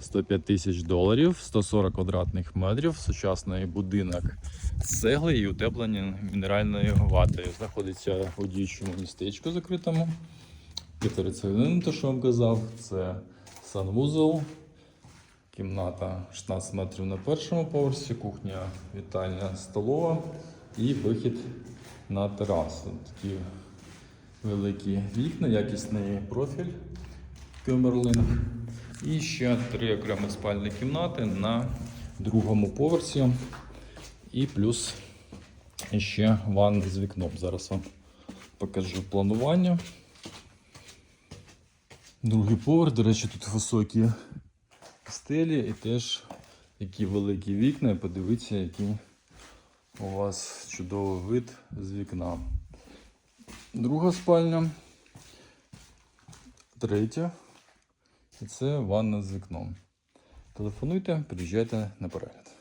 105 тисяч доларів, 140 квадратних метрів, сучасний будинок з цегли і утеплення мінеральною ватою. Знаходиться у діючому містечку закритому. П'ятирицевин, те, що вам казав, це санвузол, кімната 16 метрів на першому поверсі, кухня, вітальня, столова і вихід на терасу. Такі великі вікна, якісний профіль Кемерлинг. І ще три окремі спальні кімнати на другому поверсі. І плюс ще ванна з вікном. Зараз вам покажу планування. Другий поверх, до речі, тут високі стелі і теж які великі вікна. Подивіться, який у вас чудовий вид з вікна. Друга спальня. Третя. І це ванна з вікном. Телефонуйте, приїжджайте на перегляд.